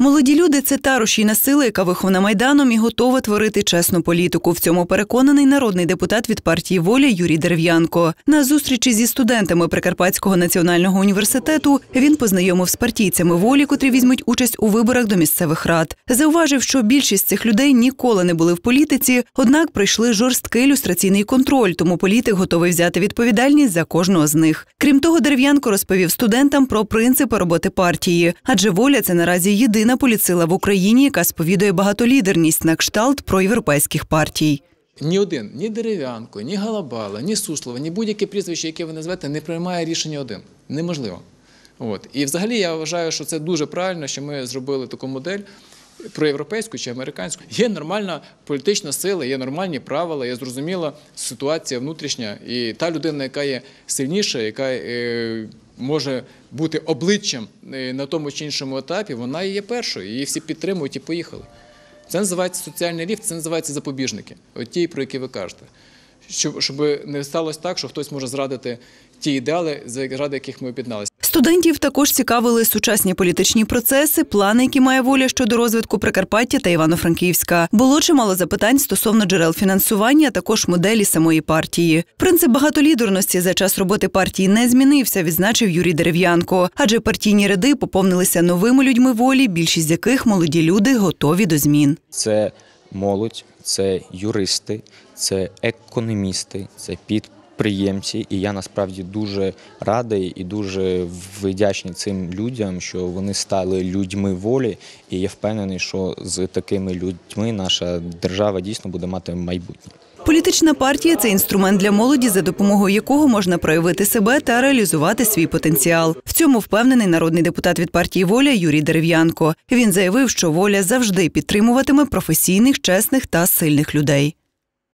Молоді люди це та рушійна сила, яка вихована майданом і готова творити чесну політику. В цьому переконаний народний депутат від партії Воля Юрій Дерев'янко. На зустрічі зі студентами Прикарпатського національного університету він познайомив з партійцями волі, котрі візьмуть участь у виборах до місцевих рад. Зауважив, що більшість цих людей ніколи не були в політиці, однак пройшли жорсткий люстраційний контроль, тому політик готовий взяти відповідальність за кожного з них. Крім того, Дерев'янко розповів студентам про принципи роботи партії, адже воля це наразі єдина політсила в Україні, яка сповідує багатолідерність на кшталт проєвропейських партій. Ні один, ні Дерев'янко, ні Галабала, ні Суслова, ні будь-яке прізвище, яке ви назвете, не приймає рішення один. Неможливо. От. І взагалі я вважаю, що це дуже правильно, що ми зробили таку модель проєвропейську чи американську. Є нормальна політична сила, є нормальні правила, є зрозуміла ситуація внутрішня. І та людина, яка є сильніша, яка е, може бути обличчям е, на тому чи іншому етапі, вона є першою. Її всі підтримують і поїхали. Це називається соціальний ліфт, це називається запобіжники, от ті, про які ви кажете. Щоб, щоб не сталося так, що хтось може зрадити ті ідеали, заради яких ми об'єдналися. Студентів також цікавили сучасні політичні процеси, плани, які має воля щодо розвитку Прикарпаття та Івано-Франківська. Було чимало запитань стосовно джерел фінансування, а також моделі самої партії. Принцип багатолідерності за час роботи партії не змінився, відзначив Юрій Дерев'янко. Адже партійні ряди поповнилися новими людьми волі, більшість з яких молоді люди готові до змін. Це молодь, це юристи, це економісти, це підприємці. І я насправді дуже радий і дуже вдячний цим людям, що вони стали людьми волі. І я впевнений, що з такими людьми наша держава дійсно буде мати майбутнє. Політична партія це інструмент для молоді, за допомогою якого можна проявити себе та реалізувати свій потенціал. В цьому впевнений народний депутат від партії Воля Юрій Дерев'янко. Він заявив, що воля завжди підтримуватиме професійних, чесних та сильних людей.